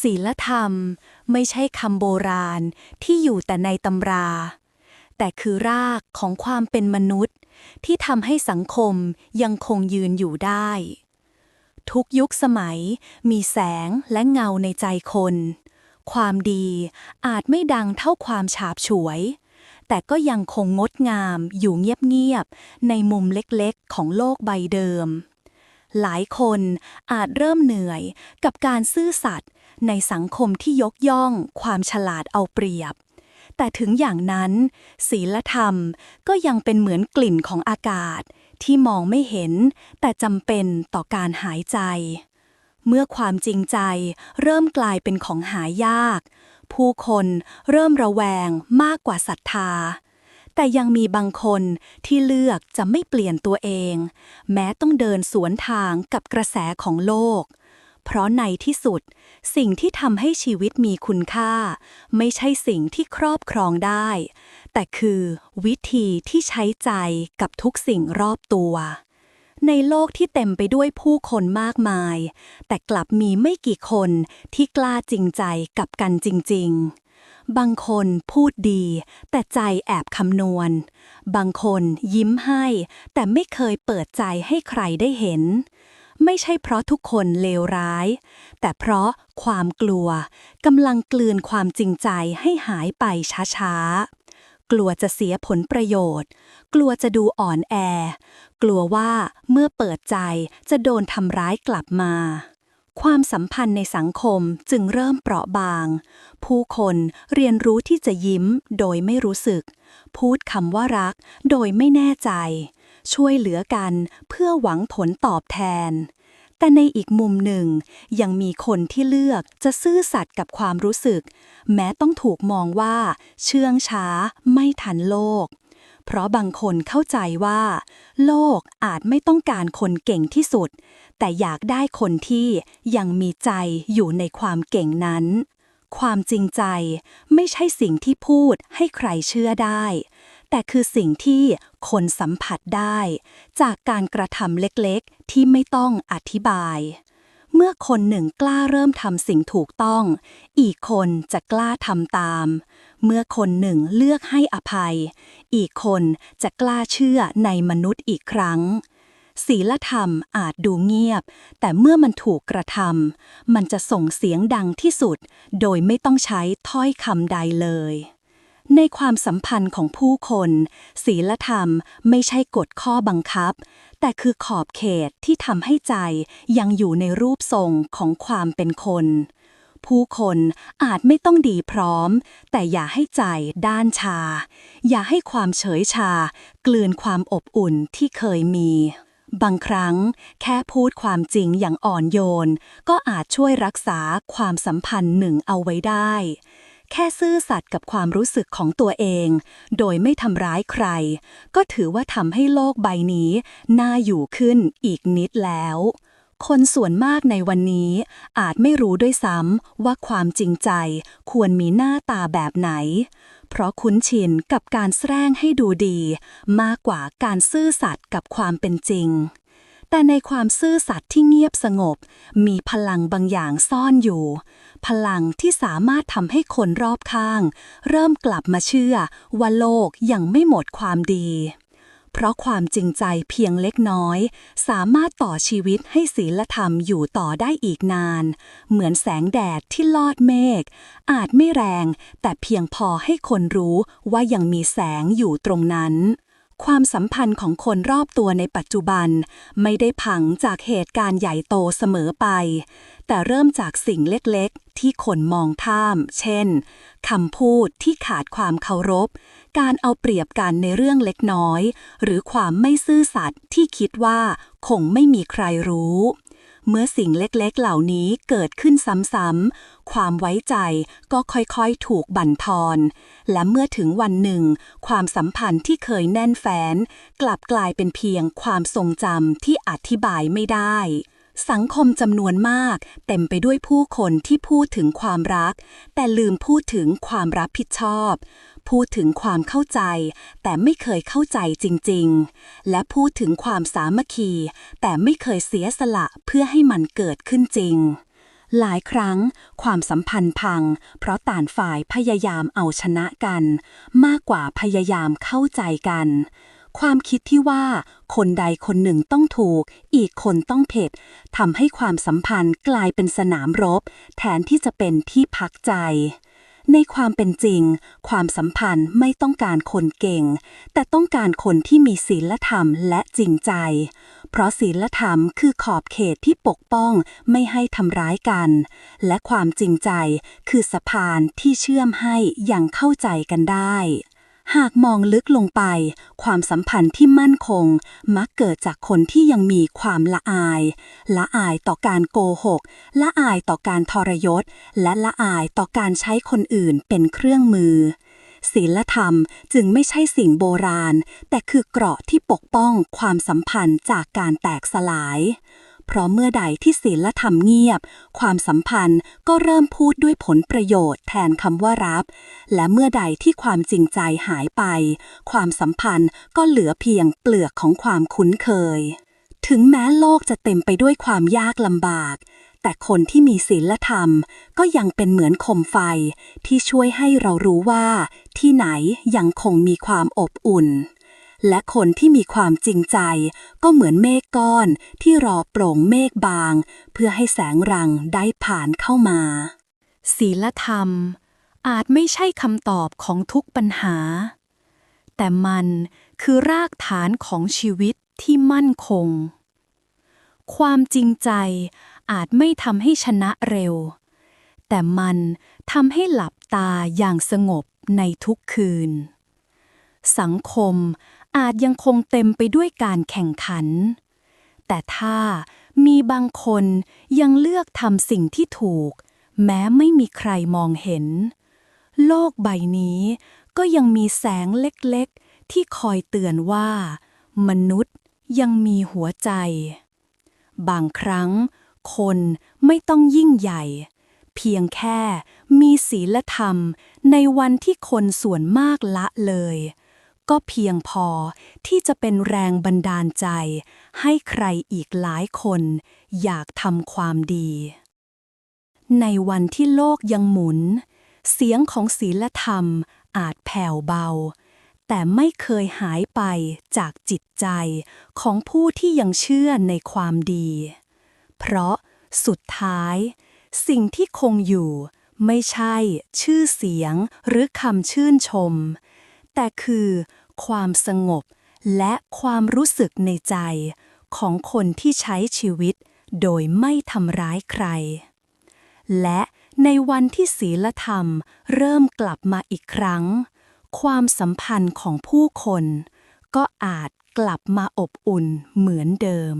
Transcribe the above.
ศีลธรรมไม่ใช่คำโบราณที่อยู่แต่ในตำรา แต่คือรากของความเป็นมนุษย์ ที่ทำให้สังคมยังคงยืนอยู่ได้ ทุกยุคสมัยมีแสงและเงาในใจคน ความดีอาจไม่ดังเท่าความฉาบฉวย แต่ก็ยังคงงดงามอยู่เงียบๆ ในมุมเล็กๆ ของโลกใบเดิมหลายคนอาจเริ่มเหนื่อยกับการซื่อสัตย์ ในสังคมที่ยกย่องความฉลาดเอาเปรียบ แต่ถึงอย่างนั้น ศีลธรรมก็ยังเป็นเหมือนกลิ่นของอากาศ ที่มองไม่เห็น แต่จำเป็นต่อการหายใจ เมื่อความจริงใจเริ่มกลายเป็นของหายาก ผู้คนเริ่มระแวงมากกว่าศรัทธาแต่ยังมีบางคนที่เลือกจะไม่เปลี่ยนตัวเอง แม้ต้องเดินสวนทางกับกระแสของโลก เพราะในที่สุด สิ่งที่ทำให้ชีวิตมีคุณค่า ไม่ใช่สิ่งที่ครอบครองได้ แต่คือวิธีที่ใช้ใจกับทุกสิ่งรอบตัว ในโลกที่เต็มไปด้วยผู้คนมากมาย แต่กลับมีไม่กี่คนที่กล้าจริงใจกับกันจริง ๆบางคนพูดดี แต่ใจแอบคำนวณ บางคนยิ้มให้ แต่ไม่เคยเปิดใจให้ใครได้เห็น ไม่ใช่เพราะทุกคนเลวร้าย แต่เพราะความกลัวกำลังกลืนความจริงใจให้หายไปช้าๆ กลัวจะเสียผลประโยชน์ กลัวจะดูอ่อนแอ กลัวว่าเมื่อเปิดใจจะโดนทำร้ายกลับมาความสัมพันธ์ในสังคมจึงเริ่มเปราะบาง ผู้คนเรียนรู้ที่จะยิ้มโดยไม่รู้สึก พูดคำว่ารักโดยไม่แน่ใจ ช่วยเหลือกันเพื่อหวังผลตอบแทน แต่ในอีกมุมหนึ่ง ยังมีคนที่เลือกจะซื่อสัตย์กับความรู้สึก แม้ต้องถูกมองว่า เชื่องช้าไม่ทันโลก เพราะบางคนเข้าใจว่า โลกอาจไม่ต้องการคนเก่งที่สุด แต่อยากได้คนที่ยังมีใจอยู่ในความเก่งนั้นความจริงใจไม่ใช่สิ่งที่พูดให้ใครเชื่อได้ แต่คือสิ่งที่คนสัมผัสได้ จากการกระทำเล็กๆ ที่ไม่ต้องอธิบาย เมื่อคนหนึ่งกล้าเริ่มทำสิ่งถูกต้อง อีกคนจะกล้าทำตาม เมื่อคนหนึ่งเลือกให้อภัย อีกคนจะกล้าเชื่อในมนุษย์อีกครั้งศีลธรรมอาจดูเงียบ แต่เมื่อมันถูกกระทำมันจะส่งเสียงดังที่สุด โดยไม่ต้องใช้ถ้อยคำใดเลย ในความสัมพันธ์ของผู้คน ศีลธรรมไม่ใช่กฎข้อบังคับ แต่คือขอบเขตที่ทำให้ใจยังอยู่ในรูปทรงของความเป็นคน ผู้คนอาจไม่ต้องดีพร้อม แต่อย่าให้ใจด้านชา อย่าให้ความเฉยชา กลืนความอบอุ่นที่เคยมี บางครั้ง แค่พูดความจริงอย่างอ่อนโยน ก็อาจช่วยรักษาความสัมพันธ์หนึ่งเอาไว้ได้ แค่ซื่อสัตย์กับความรู้สึกของตัวเอง โดยไม่ทำร้ายใคร ก็ถือว่าทำให้โลกใบนี้น่าอยู่ขึ้นอีกนิดแล้ว คนส่วนมากในวันนี้อาจไม่รู้ด้วยซ้ำว่าความจริงใจควรมีหน้าตาแบบไหน เพราะคุ้นชินกับการแสร้งให้ดูดี มากกว่าการซื่อสัตย์กับความเป็นจริง แต่ในความซื่อสัตย์ที่เงียบสงบ มีพลังบางอย่างซ่อนอยู่ พลังที่สามารถทำให้คนรอบข้าง เริ่มกลับมาเชื่อว่าโลกยังไม่หมดความดี เพราะความจริงใจเพียงเล็กน้อย สามารถต่อชีวิตให้ศีลธรรมอยู่ต่อได้อีกนาน เหมือนแสงแดดที่ลอดเมฆอาจไม่แรง แต่เพียงพอให้คนรู้ว่ายังมีแสงอยู่ตรงนั้น ความสัมพันธ์ของคนรอบตัวในปัจจุบัน ไม่ได้พังจากเหตุการณ์ใหญ่โตเสมอไป แต่เริ่มจากสิ่งเล็กๆ ที่คนมองข้าม เช่นคำพูดที่ขาดความเคารพ การเอาเปรียบกันในเรื่องเล็กน้อย หรือความไม่ซื่อสัตย์ที่คิดว่าคงไม่มีใครรู้ เมื่อสิ่งเล็กๆ เหล่านี้เกิดขึ้นซ้ำๆ ความไว้ใจก็ค่อยๆ ถูกบั่นทอน และเมื่อถึงวันหนึ่ง ความสัมพันธ์ที่เคยแน่นแฟ้น กลับกลายเป็นเพียงความทรงจำที่อธิบายไม่ได้ สังคมจำนวนมาก เต็มไปด้วยผู้คนที่พูดถึงความรัก แต่ลืมพูดถึงความรับผิดชอบ พูดถึงความเข้าใจ แต่ไม่เคยเข้าใจจริง ๆ และพูดถึงความสามัคคี แต่ไม่เคยเสียสละเพื่อให้มันเกิดขึ้นจริง หลายครั้ง ความสัมพันธ์พัง เพราะต่างฝ่ายพยายามเอาชนะกัน มากกว่าพยายามเข้าใจกัน ความคิดที่ว่าคนใดคนหนึ่งต้องถูก อีกคนต้องเผ็ดทำให้ความสัมพันธ์กลายเป็นสนามรบ แทนที่จะเป็นที่พักใจ ในความเป็นจริง ความสัมพันธ์ไม่ต้องการคนเก่ง แต่ต้องการคนที่มีศีลธรรมและจริงใจ เพราะศีลธรรมคือขอบเขตที่ปกป้องไม่ให้ทำร้ายกัน และความจริงใจคือสะพานที่เชื่อมให้อย่างเข้าใจกันได้ หากมองลึกลงไป ความสัมพันธ์ที่มั่นคง มักเกิดจากคนที่ยังมีความละอาย ละอายต่อการโกหก ละอายต่อการทรยศ และละอายต่อการใช้คนอื่นเป็นเครื่องมือศีลธรรมจึงไม่ใช่สิ่งโบราณ แต่คือเกราะที่ปกป้องความสัมพันธ์จากการแตกสลาย เพราะเมื่อใดที่ศีลธรรมเงียบ ความสัมพันธ์ก็เริ่มพูดด้วยผลประโยชน์แทนคำว่ารับ และเมื่อใดที่ความจริงใจหายไป ความสัมพันธ์ก็เหลือเพียงเปลือกของความคุ้นเคย ถึงแม้โลกจะเต็มไปด้วยความยากลำบากแต่คนที่มีศีลธรรมก็ยังเป็นเหมือนคมไฟ ที่ช่วยให้เรารู้ว่า ที่ไหนยังคงมีความอบอุ่น และคนที่มีความจริงใจ ก็เหมือนเมฆก้อนที่รอโปร่งเมฆบาง เพื่อให้แสงรังได้ผ่านเข้ามา ศีลธรรม อาจไม่ใช่คำตอบของทุกปัญหา แต่มันคือรากฐานของชีวิตที่มั่นคง ความจริงใจอาจไม่ทำให้ชนะเร็ว แต่มันทำให้หลับตาอย่างสงบในทุกคืน สังคม อาจยังคงเต็มไปด้วยการแข่งขัน แต่ถ้ามีบางคนยังเลือกทำสิ่งที่ถูก แม้ไม่มีใครมองเห็น โลกใบนี้ก็ยังมีแสงเล็กๆ ที่คอยเตือนว่า มนุษย์ยังมีหัวใจ บางครั้ง คนไม่ต้องยิ่งใหญ่ เพียงแค่มีศีลธรรมในวันที่คนส่วนมากละเลย ก็เพียงพอที่จะเป็นแรงบันดาลใจ ให้ใครอีกหลายคน อยากทำความดี ในวันที่โลกยังหมุน เสียงของศีลธรรมอาจแผ่วเบา แต่ไม่เคยหายไปจากจิตใจของผู้ที่ยังเชื่อในความดี เพราะสุดท้าย สิ่งที่คงอยู่ไม่ใช่ชื่อเสียงหรือคำชื่นชม แต่คือ ความสงบ และความรู้สึกในใจ ของคนที่ใช้ชีวิตโดยไม่ทำร้ายใคร และในวันที่ศีลธรรมเริ่มกลับมาอีกครั้ง ความสัมพันธ์ของผู้คน ก็อาจกลับมาอบอุ่นเหมือนเดิม